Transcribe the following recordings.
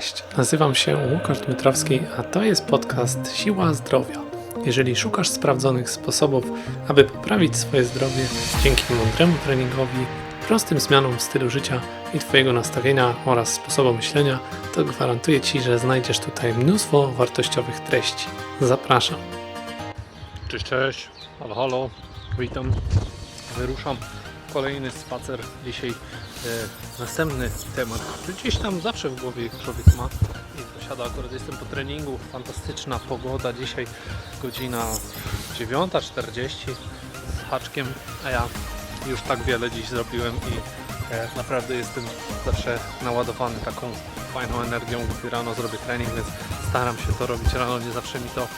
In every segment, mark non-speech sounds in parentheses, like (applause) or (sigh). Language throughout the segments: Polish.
Cześć, nazywam się Łukasz Dmytrowski, a to jest podcast Siła Zdrowia. Jeżeli szukasz sprawdzonych sposobów, aby poprawić swoje zdrowie dzięki mądremu treningowi, prostym zmianom w stylu życia i Twojego nastawienia oraz sposobu myślenia, to gwarantuję Ci, że znajdziesz tutaj mnóstwo wartościowych treści. Zapraszam. Cześć, cześć, halo, halo, witam. Wyruszam kolejny spacer. Dzisiaj następny temat, który gdzieś tam zawsze w głowie człowiek ma i posiada. Akurat jestem po treningu, fantastyczna pogoda. Dzisiaj godzina 9.40 z haczkiem, a ja już tak wiele dziś zrobiłem i e, naprawdę jestem zawsze naładowany taką fajną energią, gdy rano zrobię trening, więc staram się to robić rano. Nie zawsze mi to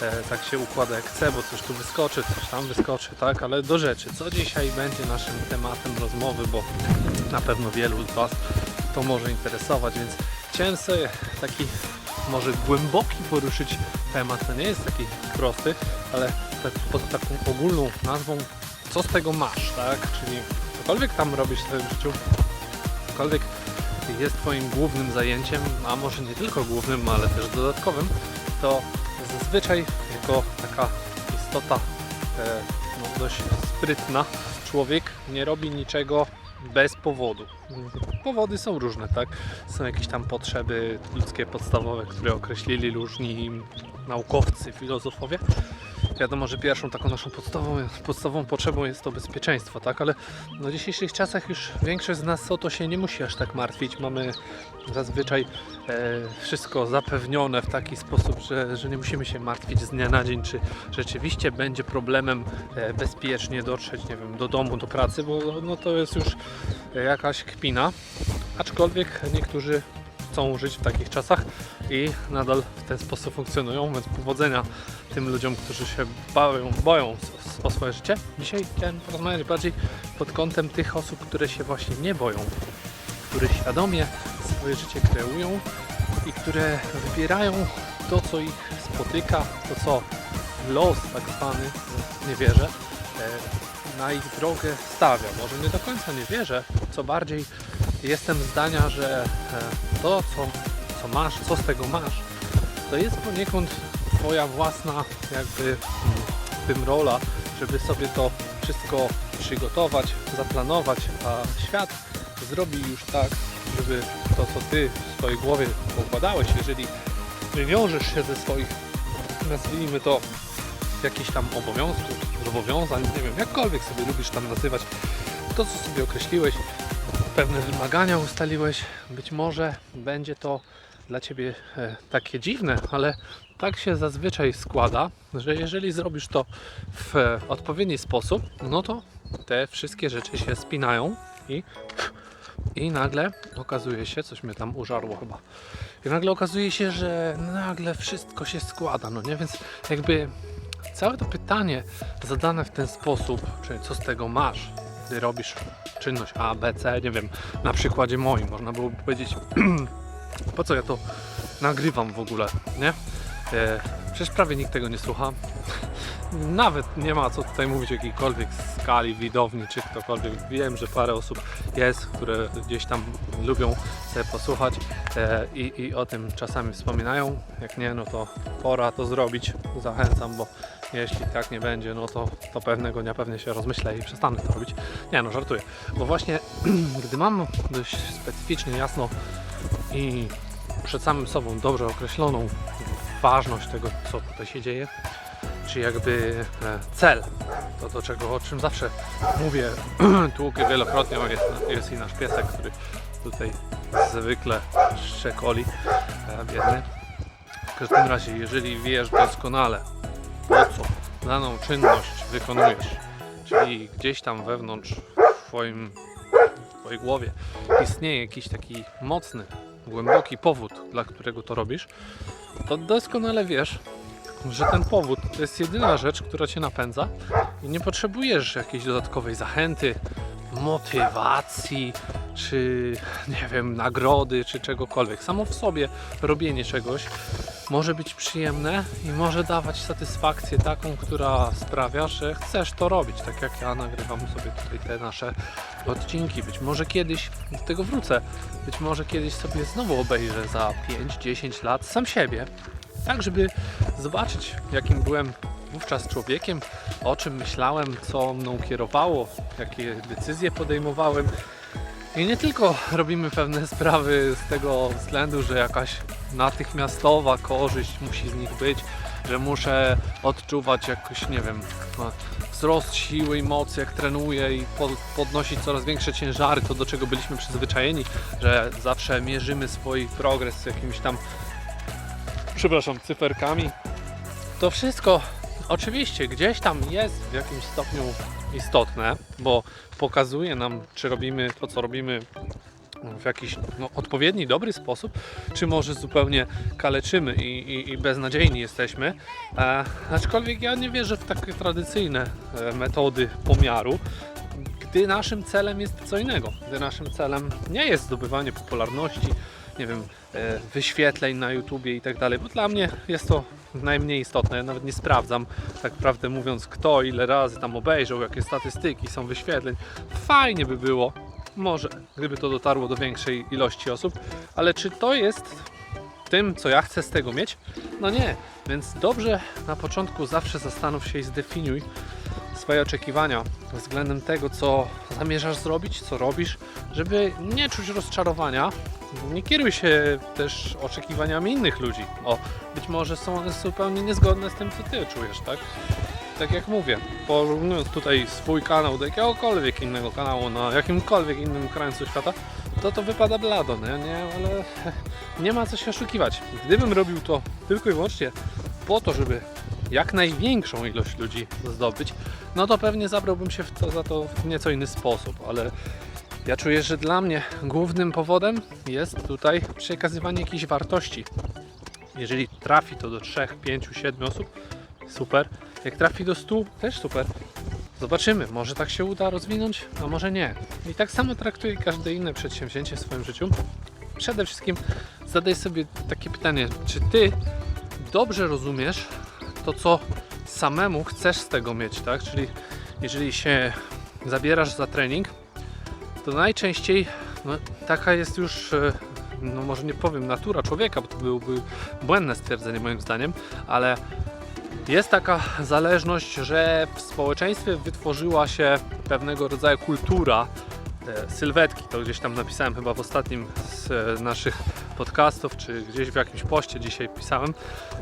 e, tak się układa jak chcę, bo coś tu wyskoczy, coś tam wyskoczy, tak? Ale do rzeczy, co dzisiaj będzie naszym tematem rozmowy, bo na pewno wielu z Was to może interesować, więc chciałem sobie taki może głęboki poruszyć temat. To nie jest taki prosty, ale tak pod taką ogólną nazwą, co z tego masz, tak? Czyli cokolwiek tam robisz w swoim życiu, cokolwiek jest Twoim głównym zajęciem, a może nie tylko głównym, ale też dodatkowym, to zazwyczaj jako taka istota e, no, dość sprytna, człowiek nie robi niczego bez powodu. Powody są różne, tak? Są jakieś tam potrzeby ludzkie podstawowe, które określili różni naukowcy, filozofowie. Wiadomo, że pierwszą taką naszą podstawową, podstawową potrzebą jest to bezpieczeństwo, tak? Ale w dzisiejszych czasach już większość z nas o to się nie musi aż tak martwić. Mamy zazwyczaj e, wszystko zapewnione w taki sposób, że, że nie musimy się martwić z dnia na dzień, czy rzeczywiście będzie problemem e, bezpiecznie dotrzeć, nie wiem, do domu, do pracy, bo no, to jest już jakaś kpina. Aczkolwiek niektórzy chcą żyć w takich czasach i nadal w ten sposób funkcjonują, więc powodzenia tym ludziom, którzy się bawią, boją o- swoje życie. Dzisiaj chciałem porozmawiać bardziej pod kątem tych osób, które się właśnie nie boją, które świadomie swoje życie kreują i które wybierają to, co ich spotyka, to, co los tak zwany, nie wierzę, e, na ich drogę stawia. Może nie do końca nie wierzę, co bardziej jestem zdania, że e, to, co, co masz, co z tego masz, to jest poniekąd Twoja własna jakby mm, tym rola, żeby sobie to wszystko przygotować, zaplanować, a świat zrobi już tak, żeby to, co Ty w swojej głowie pokładałeś, jeżeli wywiążesz się ze swoich, nazwijmy to, jakichś tam obowiązków, zobowiązań, nie wiem, jakkolwiek sobie lubisz tam nazywać, to, co sobie określiłeś, pewne wymagania ustaliłeś, być może będzie to dla Ciebie e, takie dziwne, ale tak się zazwyczaj składa, że jeżeli zrobisz to w e, odpowiedni sposób, no to te wszystkie rzeczy się spinają i, i nagle okazuje się, coś mnie tam użarło chyba, i nagle okazuje się, że nagle wszystko się składa, no nie? Więc jakby całe to pytanie zadane w ten sposób, czyli co z tego masz, gdy robisz czynność A, B, C, nie wiem, na przykładzie moim, można byłoby powiedzieć, (clears throat) po co ja to nagrywam w ogóle, nie? E, przecież prawie nikt tego nie słucha. Nawet nie ma co tutaj mówić o jakiejkolwiek skali widowni, czy ktokolwiek. Wiem, że parę osób jest, które gdzieś tam lubią sobie posłuchać e, i, i o tym czasami wspominają. Jak nie, no to pora to zrobić. Zachęcam, bo jeśli tak nie będzie, no to, to pewnego dnia pewnie się rozmyślę i przestanę to robić. Nie no, żartuję. Bo właśnie, (clears throat) gdy mam dość specyficznie, jasno i przed samym sobą dobrze określoną ważność tego, co tutaj się dzieje, czy jakby e, cel, to do czego, o czym zawsze mówię (clears throat) tu wielokrotnie, jest, jest i nasz piesek, który tutaj zwykle szczekoli, e, biedny. W każdym razie, jeżeli wiesz doskonale, po co daną czynność wykonujesz, czyli gdzieś tam wewnątrz w twoim, w twojej głowie istnieje jakiś taki mocny, głęboki powód, dla którego to robisz, to doskonale wiesz, że ten powód to jest jedyna rzecz, która cię napędza i nie potrzebujesz jakiejś dodatkowej zachęty, motywacji, czy nie wiem, nagrody, czy czegokolwiek. Samo w sobie robienie czegoś może być przyjemne i może dawać satysfakcję taką, która sprawia, że chcesz to robić. Tak jak ja nagrywam sobie tutaj te nasze odcinki. Być może kiedyś do tego wrócę. Być może kiedyś sobie znowu obejrzę za 5-10 lat sam siebie. Tak, żeby zobaczyć, jakim byłem wówczas człowiekiem, o czym myślałem, co mną kierowało, jakie decyzje podejmowałem. I nie tylko robimy pewne (laughs) sprawy z tego względu, że jakaś natychmiastowa korzyść musi z nich być, że muszę odczuwać jakoś, nie wiem, no, wzrost siły i mocy, jak trenuję i po- podnosić coraz większe ciężary, to do czego byliśmy przyzwyczajeni, że zawsze mierzymy swój progres z jakimiś tam, przepraszam, cyferkami. To wszystko oczywiście gdzieś tam jest w jakimś stopniu istotne, bo pokazuje nam, czy robimy to, co robimy w jakiś no, odpowiedni, dobry sposób, czy może zupełnie kaleczymy i, i, i beznadziejni jesteśmy. E, aczkolwiek ja nie wierzę w takie tradycyjne e, metody pomiaru, gdy naszym celem jest co innego. Gdy naszym celem nie jest zdobywanie popularności, nie wiem, e, wyświetleń na YouTubie i tak dalej, bo dla mnie jest to najmniej istotne. Ja nawet nie sprawdzam, tak prawdę mówiąc, kto ile razy tam obejrzał, jakie statystyki są wyświetleń. Fajnie by było, może, gdyby to dotarło do większej ilości osób, ale czy to jest tym, co ja chcę z tego mieć? No nie, więc dobrze na początku zawsze zastanów się i zdefiniuj swoje oczekiwania względem tego, co zamierzasz zrobić, co robisz, żeby nie czuć rozczarowania. Nie kieruj się też oczekiwaniami innych ludzi. O, być może są one zupełnie niezgodne z tym, co ty czujesz, tak? Tak jak mówię, porównując tutaj swój kanał do jakiegokolwiek innego kanału na jakimkolwiek innym krańcu świata, to to wypada blado, nie? nie? Ale (laughs) nie ma co się oszukiwać. Gdybym robił to tylko i wyłącznie po to, żeby jak największą ilość ludzi zdobyć, no to pewnie zabrałbym się to, za to w nieco inny sposób, ale ja czuję, że dla mnie głównym powodem jest tutaj przekazywanie jakiejś wartości. Jeżeli trafi to do 3, 5, 7 osób, super. Jak trafi do 100, też super. Zobaczymy, może tak się uda rozwinąć, a może nie. I tak samo traktuję każde inne przedsięwzięcie w swoim życiu. Przede wszystkim zadaj sobie takie pytanie, czy ty dobrze rozumiesz to, co samemu chcesz z tego mieć, tak? Czyli jeżeli się zabierasz za trening, to najczęściej no, taka jest już, e, no może nie powiem natura człowieka, bo to byłoby błędne stwierdzenie moim zdaniem, ale jest taka zależność, że w społeczeństwie wytworzyła się pewnego rodzaju kultura e, sylwetki. To gdzieś tam napisałem chyba w ostatnim z e, naszych podcastów, czy gdzieś w jakimś poście dzisiaj pisałem.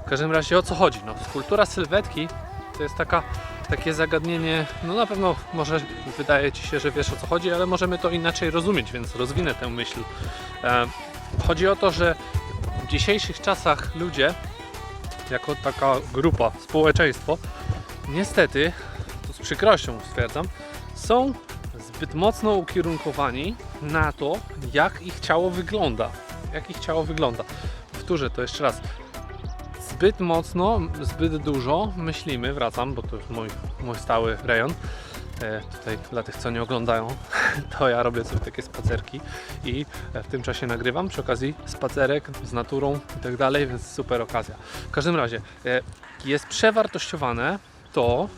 W każdym razie o co chodzi? No, kultura sylwetki to jest taka, takie zagadnienie, no na pewno może wydaje Ci się, że wiesz o co chodzi, ale możemy to inaczej rozumieć, więc rozwinę tę myśl. E, chodzi o to, że w dzisiejszych czasach ludzie, jako taka grupa, społeczeństwo, niestety, to z przykrością stwierdzam, są zbyt mocno ukierunkowani na to, jak ich ciało wygląda. Jak ich ciało wygląda. Powtórzę to jeszcze raz zbyt mocno, zbyt dużo myślimy, wracam, bo to już mój, mój stały rejon. E, tutaj dla tych, co nie oglądają, (laughs) to ja robię sobie takie spacerki i w tym czasie nagrywam. Przy okazji spacerek z naturą i tak dalej, więc super okazja. W każdym razie e, jest przewartościowane to,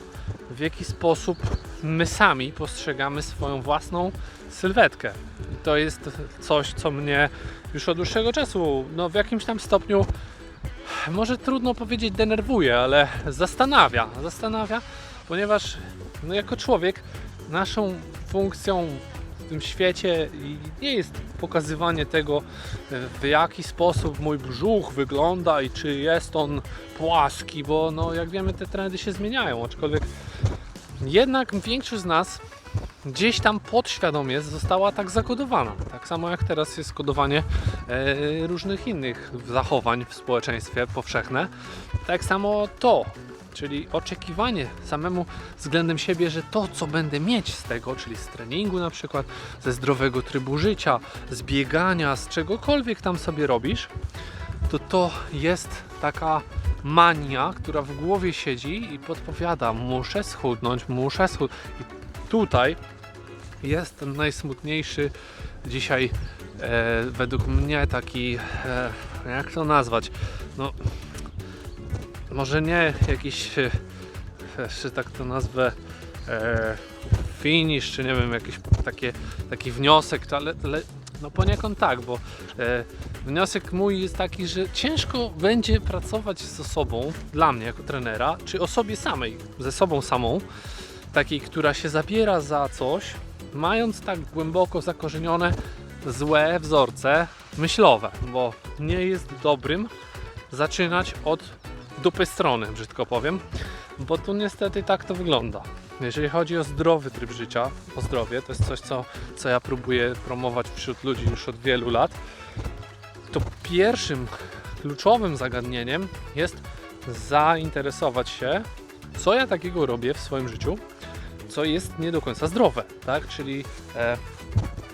w jaki sposób my sami postrzegamy swoją własną sylwetkę. I to jest coś, co mnie już od dłuższego czasu, no w jakimś tam stopniu może trudno powiedzieć denerwuje, ale zastanawia. Zastanawia, ponieważ no jako człowiek naszą funkcją tym świecie nie jest pokazywanie tego, w jaki sposób mój brzuch wygląda i czy jest on płaski, bo no jak wiemy te trendy się zmieniają, aczkolwiek jednak większość z nas gdzieś tam podświadomie została tak zakodowana. Tak samo jak teraz jest kodowanie e, różnych innych zachowań w społeczeństwie powszechne. Tak samo to, czyli oczekiwanie samemu względem siebie, że to, co będę mieć z tego, czyli z treningu na przykład, ze zdrowego trybu życia, z biegania, z czegokolwiek tam sobie robisz, to to jest taka mania, która w głowie siedzi i podpowiada, muszę schudnąć, muszę schudnąć. I tutaj jest ten najsmutniejszy dzisiaj e, według mnie taki, e, jak to nazwać, no może nie jakiś, e, że tak to nazwę, e, finish, czy nie wiem, jakiś takie, taki wniosek, to ale, ale no poniekąd tak, bo e, wniosek mój jest taki, że ciężko będzie pracować z osobą, dla mnie jako trenera, czy osobie samej, ze sobą samą, takiej, która się zabiera za coś, mając tak głęboko zakorzenione złe wzorce myślowe, bo nie jest dobrym zaczynać od dupy strony, brzydko powiem, bo tu niestety tak to wygląda. Jeżeli chodzi o zdrowy tryb życia, o zdrowie, to jest coś, co, co ja próbuję promować wśród ludzi już od wielu lat, to pierwszym kluczowym zagadnieniem jest zainteresować się, co ja takiego robię w swoim życiu, co jest nie do końca zdrowe, tak? Czyli e,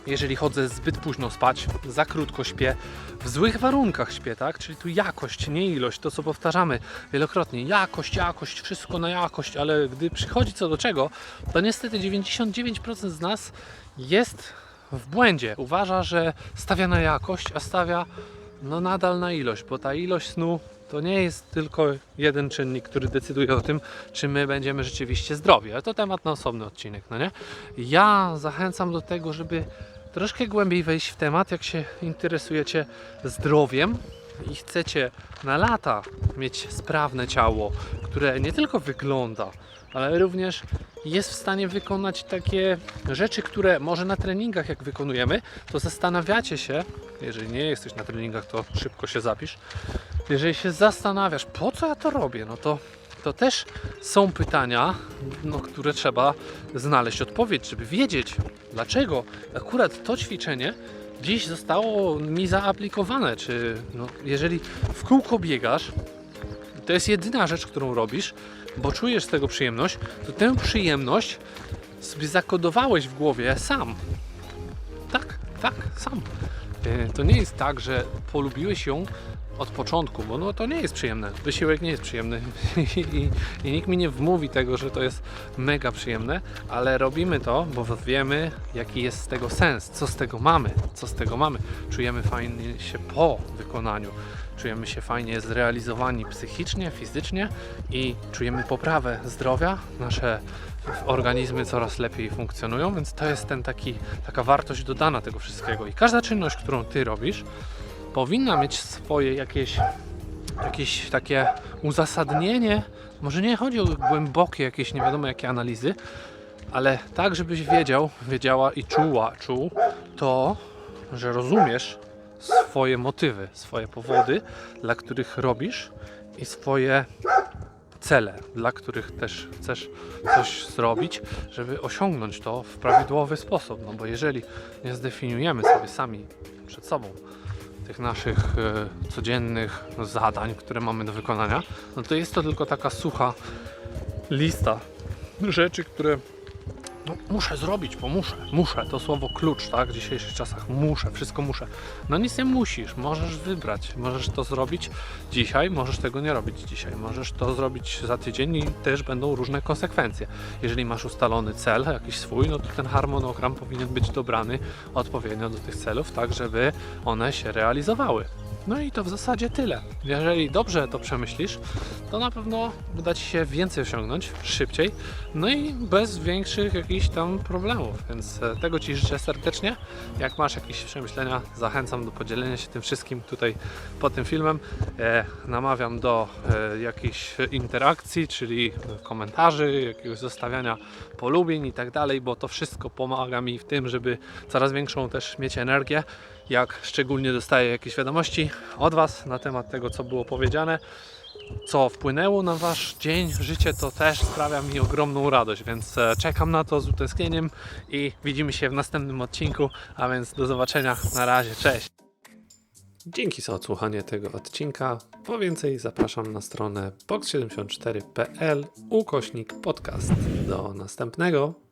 jeżeli chodzę zbyt późno spać, za krótko śpię, w złych warunkach śpię, tak? Czyli tu jakość, nie ilość, to co powtarzamy wielokrotnie. Jakość, jakość, wszystko na jakość, ale gdy przychodzi co do czego, to niestety 99% z nas jest w błędzie. Uważa, że stawia na jakość, a stawia no nadal na ilość, bo ta ilość snu to nie jest tylko jeden czynnik, który decyduje o tym, czy my będziemy rzeczywiście zdrowi. Ale to temat na osobny odcinek, no nie? Ja zachęcam do tego, żeby troszkę głębiej wejść w temat, jak się interesujecie zdrowiem i chcecie na lata mieć sprawne ciało, które nie tylko wygląda, ale również jest w stanie wykonać takie rzeczy, które może na treningach jak wykonujemy, to zastanawiacie się, jeżeli nie jesteś na treningach, to szybko się zapisz. Jeżeli się zastanawiasz, po co ja to robię, no to, to też są pytania, no, które trzeba znaleźć odpowiedź, żeby wiedzieć, dlaczego akurat to ćwiczenie dziś zostało mi zaaplikowane. Czy no, jeżeli w kółko biegasz, to jest jedyna rzecz, którą robisz, bo czujesz z tego przyjemność, to tę przyjemność sobie zakodowałeś w głowie sam. Tak, tak, sam. E, To nie jest tak, że polubiłeś ją od początku, bo no to nie jest przyjemne. Wysiłek nie jest przyjemny (laughs) I, i, nikt mi nie wmówi tego, że to jest mega przyjemne, ale robimy to, bo wiemy, jaki jest z tego sens, co z tego mamy, co z tego mamy. Czujemy fajnie się po wykonaniu, czujemy się fajnie zrealizowani psychicznie, fizycznie i czujemy poprawę zdrowia. Nasze organizmy coraz lepiej funkcjonują, więc to jest ten taki, taka wartość dodana tego wszystkiego. I każda czynność, którą ty robisz, powinna mieć swoje jakieś, jakieś takie uzasadnienie. Może nie chodzi o głębokie jakieś nie wiadomo jakie analizy, ale tak, żebyś wiedział, wiedziała i czuła, czuł to, że rozumiesz swoje motywy, swoje powody, dla których robisz i swoje cele, dla których też chcesz coś zrobić, żeby osiągnąć to w prawidłowy sposób. No bo jeżeli nie zdefiniujemy sobie sami przed sobą tych naszych e, codziennych zadań, które mamy do wykonania, no to jest to tylko taka sucha lista rzeczy, które no, muszę zrobić, bo muszę, muszę, to słowo klucz, tak, w dzisiejszych czasach, muszę, wszystko muszę. No nic nie musisz, możesz wybrać, możesz to zrobić dzisiaj, możesz tego nie robić dzisiaj, możesz to zrobić za tydzień i też będą różne konsekwencje. Jeżeli masz ustalony cel, jakiś swój, no to ten harmonogram powinien być dobrany odpowiednio do tych celów, tak żeby one się realizowały. No i to w zasadzie tyle. Jeżeli dobrze to przemyślisz, to na pewno uda Ci się więcej osiągnąć, szybciej, no i bez większych jakichś tam problemów. Więc e, tego Ci życzę serdecznie. Jak masz jakieś przemyślenia, zachęcam do podzielenia się tym wszystkim tutaj pod tym filmem. E, namawiam do e, jakichś interakcji, czyli komentarzy, jakiegoś zostawiania polubień i tak dalej, bo to wszystko pomaga mi w tym, żeby coraz większą też mieć energię jak szczególnie dostaję jakieś wiadomości od Was na temat tego, co było powiedziane, co wpłynęło na Wasz dzień, życie, to też sprawia mi ogromną radość, więc e, czekam na to z utęsknieniem i widzimy się w następnym odcinku, a więc do zobaczenia, na razie, cześć! Dzięki za odsłuchanie tego odcinka. Po więcej zapraszam na stronę box74.pl ukośnik podcast. Do następnego.